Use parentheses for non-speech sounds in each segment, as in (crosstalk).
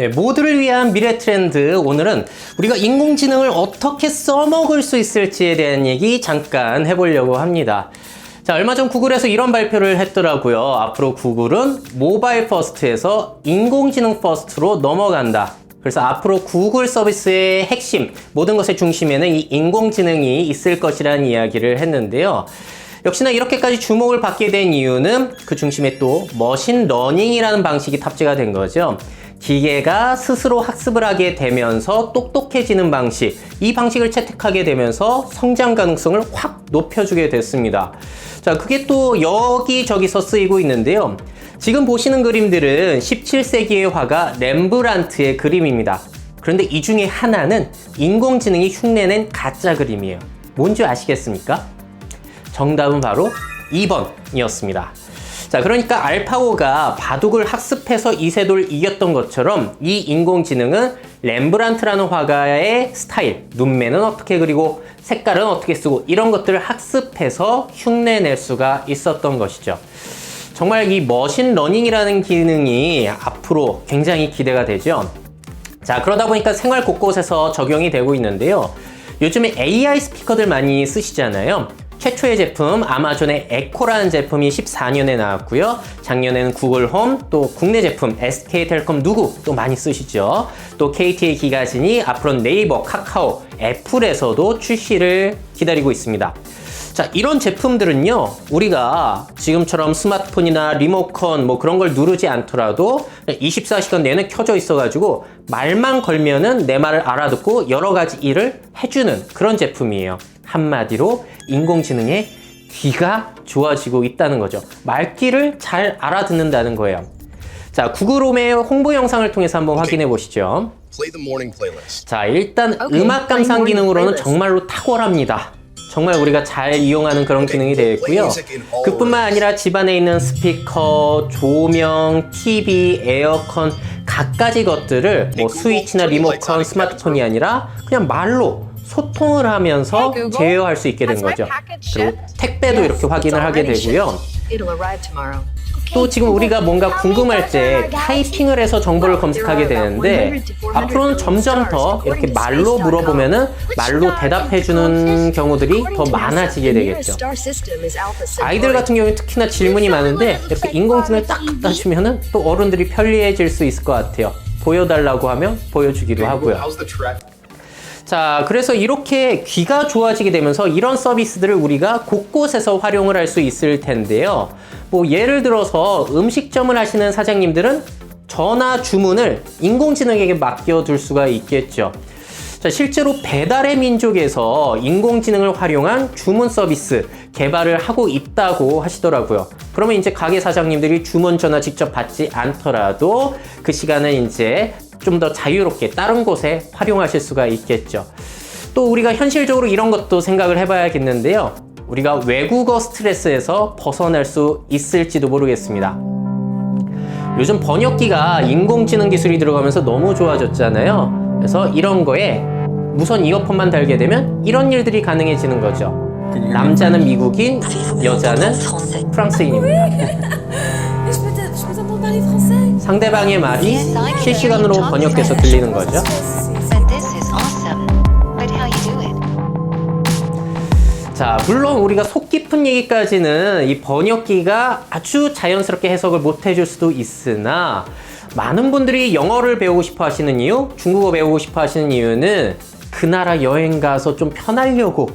네, 모두를 위한 미래 트렌드. 오늘은 우리가 인공지능을 어떻게 써먹을 수 있을지에 대한 얘기 잠깐 해보려고 합니다. 자, 얼마 전 구글에서 이런 발표를 했더라고요. 앞으로 구글은 모바일 퍼스트에서 인공지능 퍼스트로 넘어간다. 그래서 앞으로 구글 서비스의 핵심, 모든 것의 중심에는 이 인공지능이 있을 것이라는 이야기를 했는데요. 역시나 이렇게까지 주목을 받게 된 이유는 그 중심에 또 머신 러닝이라는 방식이 탑재가 된 거죠. 기계가 스스로 학습을 하게 되면서 똑똑해지는 방식, 이 방식을 채택하게 되면서 성장 가능성을 확 높여주게 됐습니다. 자, 그게 또 여기저기서 쓰이고 있는데요. 지금 보시는 그림들은 17세기의 화가 렘브란트의 그림입니다. 그런데 이 중에 하나는 인공지능이 흉내낸 가짜 그림이에요. 뭔지 아시겠습니까? 정답은 바로 2번이었습니다. 자, 그러니까 알파고가 바둑을 학습해서 이세돌 이겼던 것처럼 이 인공지능은 렘브란트라는 화가의 스타일, 눈매는 어떻게 그리고 색깔은 어떻게 쓰고 이런 것들을 학습해서 흉내낼 수가 있었던 것이죠. 정말 이 머신 러닝이라는 기능이 앞으로 굉장히 기대가 되죠. 자, 그러다 보니까 생활 곳곳에서 적용이 되고 있는데요. 요즘에 AI 스피커들 많이 쓰시잖아요. 최초의 제품 아마존의 에코라는 제품이 14년에 나왔고요. 작년에는 구글 홈, 또 국내 제품 SK텔레콤 누구 또 많이 쓰시죠. 또 KT의 기가진이 앞으로 네이버, 카카오, 애플에서도 출시를 기다리고 있습니다. 자, 이런 제품들은요, 우리가 지금처럼 스마트폰이나 리모컨 뭐 그런 걸 누르지 않더라도 24시간 내내 켜져 있어가지고 말만 걸면은 내 말을 알아듣고 여러 가지 일을 해주는 그런 제품이에요. 한마디로 인공지능의 귀가 좋아지고 있다는 거죠. 말귀를 잘 알아듣는다는 거예요. 자, 구글홈의 홍보 영상을 통해서 한번 확인해 보시죠. Play the morning playlist. 자, 일단 음악 감상 기능으로는. 정말로 탁월합니다. 정말 우리가 잘 이용하는 그런 기능이 되어 있고요. 그뿐만 아니라 집안에 있는 스피커, 조명, TV, 에어컨 갖가지 것들을 뭐 스위치나 리모컨, 스마트폰이 아니라 그냥 말로 소통을 하면서. 제어할 수 있게 된 거죠. 그리고? 택배도 이렇게 확인을 하게 되고요. 또 지금 우리가 뭔가 궁금할 때 타이핑을 해서 정보를 검색하게 되는데 앞으로는 점점 더 이렇게 말로 물어보면은 말로 대답해주는 경우들이 더 많아지게 되겠죠. 아이들 같은 경우에 특히나 질문이 많은데 이렇게 인공지능을 딱 갖다 주면은 또 어른들이 편리해질 수 있을 것 같아요. 보여달라고 하면 보여주기도 하고요. 자, 그래서 이렇게 귀가 좋아지게 되면서 이런 서비스들을 우리가 곳곳에서 활용을 할 수 있을 텐데요. 뭐 예를 들어서 음식점을 하시는 사장님들은 전화 주문을 인공지능에게 맡겨둘 수가 있겠죠. 자, 실제로 배달의 민족에서 인공지능을 활용한 주문 서비스 개발을 하고 있다고 하시더라고요. 그러면 이제 가게 사장님들이 주문 전화 직접 받지 않더라도 그 시간은 이제 좀 더 자유롭게 다른 곳에 활용하실 수가 있겠죠. 또 우리가 현실적으로 이런 것도 생각을 해봐야겠는데요. 우리가 외국어 스트레스에서 벗어날 수 있을지도 모르겠습니다. 요즘 번역기가 인공지능 기술이 들어가면서 너무 좋아졌잖아요. 그래서 이런 거에 무선 이어폰만 달게 되면 이런 일들이 가능해지는 거죠. 남자는 미국인, 여자는 프랑스인입니다. (laughs) 상대방의 말이 실시간으로 번역돼서 들리는 거죠. 자, 물론 우리가 속 깊은 얘기까지는 이 번역기가 아주 자연스럽게 해석을 못 해줄 수도 있으나 많은 분들이 영어를 배우고 싶어 하시는 이유, 중국어 배우고 싶어 하시는 이유는 그 나라 여행 가서 좀 편하려고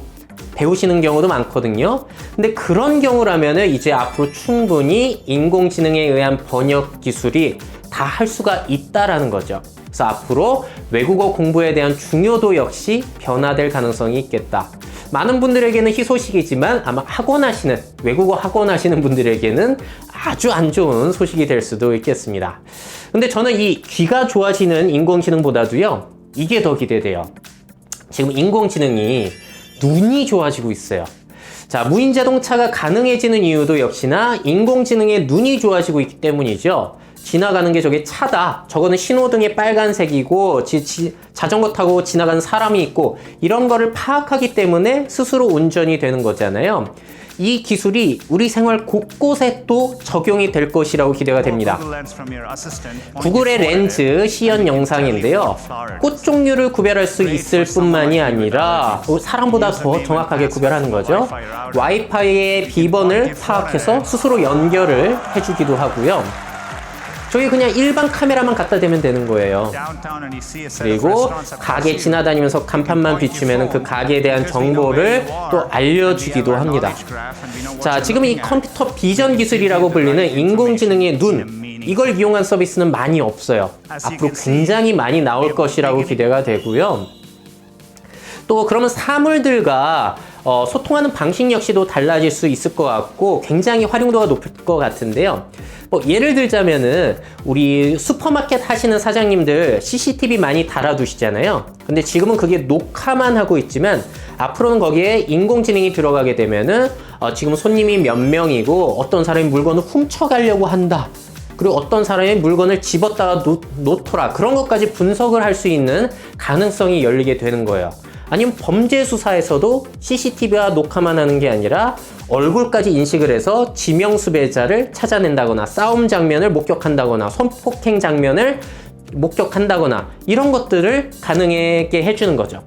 배우시는 경우도 많거든요. 근데 그런 경우라면은 이제 앞으로 충분히 인공지능에 의한 번역 기술이 다 할 수가 있다라는 거죠. 그래서 앞으로 외국어 공부에 대한 중요도 역시 변화될 가능성이 있겠다. 많은 분들에게는 희소식이지만 아마 학원 하시는 외국어 학원 하시는 분들에게는 아주 안 좋은 소식이 될 수도 있겠습니다. 근데 저는 이 귀가 좋아지는 인공지능보다도요 이게 더 기대돼요. 지금 인공지능이 눈이 좋아지고 있어요. 자, 무인 자동차가 가능해지는 이유도 역시나 인공지능의 눈이 좋아지고 있기 때문이죠. 지나가는 게 저게 차다. 저거는 신호등이 빨간색이고 지- 지- 자전거 타고 지나가는 사람이 있고 이런 거를 파악하기 때문에 스스로 운전이 되는 거잖아요. 이 기술이 우리 생활 곳곳에 또 적용이 될 것이라고 기대가 됩니다. 구글의 렌즈 시연 영상인데요. 꽃 종류를 구별할 수 있을 뿐만이 아니라 사람보다 더 정확하게 구별하는 거죠. 와이파이의 비번을 파악해서 스스로 연결을 해주기도 하고요. 저희 그냥 일반 카메라만 갖다 대면 되는 거예요. 그리고 가게 지나다니면서 간판만 비추면 그 가게에 대한 정보를 또 알려주기도 합니다. 자, 지금 이 컴퓨터 비전 기술이라고 불리는 인공지능의 눈, 이걸 이용한 서비스는 많이 없어요. 앞으로 굉장히 많이 나올 것이라고 기대가 되고요. 또 그러면 사물들과 어, 소통하는 방식 역시도 달라질 수 있을 것 같고 굉장히 활용도가 높을 것 같은데요. 뭐 예를 들자면은 우리 슈퍼마켓 하시는 사장님들 CCTV 많이 달아두시잖아요. 근데 지금은 그게 녹화만 하고 있지만 앞으로는 거기에 인공지능이 들어가게 되면은 어, 지금 손님이 몇 명이고 어떤 사람이 물건을 훔쳐가려고 한다. 그리고 어떤 사람이 물건을 집었다가 놓, 놓더라. 그런 것까지 분석을 할 수 있는 가능성이 열리게 되는 거예요. 아니면 범죄 수사에서도 CCTV와 녹화만 하는 게 아니라 얼굴까지 인식을 해서 지명 수배자를 찾아낸다거나 싸움 장면을 목격한다거나 성폭행 장면을 목격한다거나 이런 것들을 가능하게 해주는 거죠.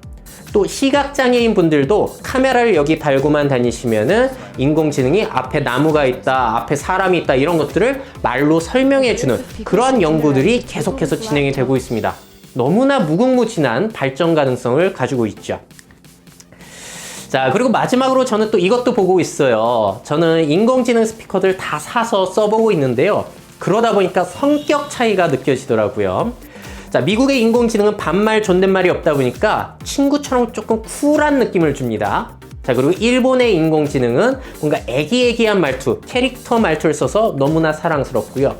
또 시각장애인 분들도 카메라를 여기 달고만 다니시면은 인공지능이 앞에 나무가 있다, 앞에 사람이 있다 이런 것들을 말로 설명해주는 그러한 연구들이 계속해서 진행이 되고 있습니다. 너무나 무궁무진한 발전 가능성을 가지고 있죠. 자, 그리고 마지막으로 저는 또 이것도 보고 있어요. 저는 인공지능 스피커들 다 사서 써보고 있는데요. 그러다 보니까 성격 차이가 느껴지더라고요. 자, 미국의 인공지능은 반말, 존댓말이 없다 보니까 친구처럼 조금 쿨한 느낌을 줍니다. 자, 그리고 일본의 인공지능은 뭔가 애기애기한 말투, 캐릭터 말투를 써서 너무나 사랑스럽고요.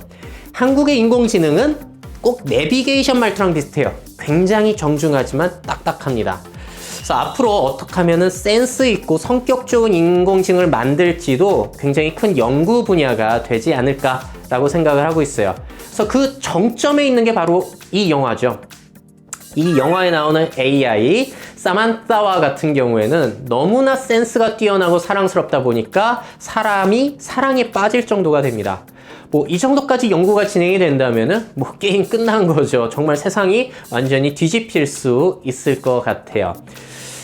한국의 인공지능은 꼭 내비게이션 말투랑 비슷해요. 굉장히 정중하지만 딱딱합니다. 그래서 앞으로 어떻게 하면 센스 있고 성격 좋은 인공지능을 만들지도 굉장히 큰 연구 분야가 되지 않을까라고 생각을 하고 있어요. 그래서 그 정점에 있는 게 바로 이 영화죠. 이 영화에 나오는 AI 사만타와 같은 경우에는 너무나 센스가 뛰어나고 사랑스럽다 보니까 사람이 사랑에 빠질 정도가 됩니다. 뭐 이 정도까지 연구가 진행이 된다면은 뭐 게임 끝난 거죠. 정말 세상이 완전히 뒤집힐 수 있을 것 같아요.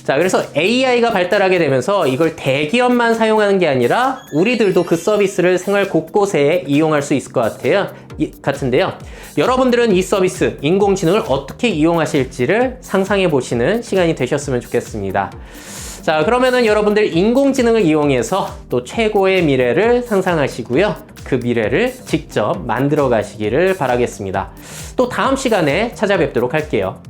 자, 그래서 AI가 발달하게 되면서 이걸 대기업만 사용하는 게 아니라 우리들도 그 서비스를 생활 곳곳에 이용할 수 있을 것 같아요. 이, 같은데요. 여러분들은 이 서비스, 인공지능을 어떻게 이용하실지를 상상해 보시는 시간이 되셨으면 좋겠습니다. 자, 그러면은 여러분들 인공지능을 이용해서 또 최고의 미래를 상상하시고요. 그 미래를 직접 만들어 가시기를 바라겠습니다. 또 다음 시간에 찾아뵙도록 할게요.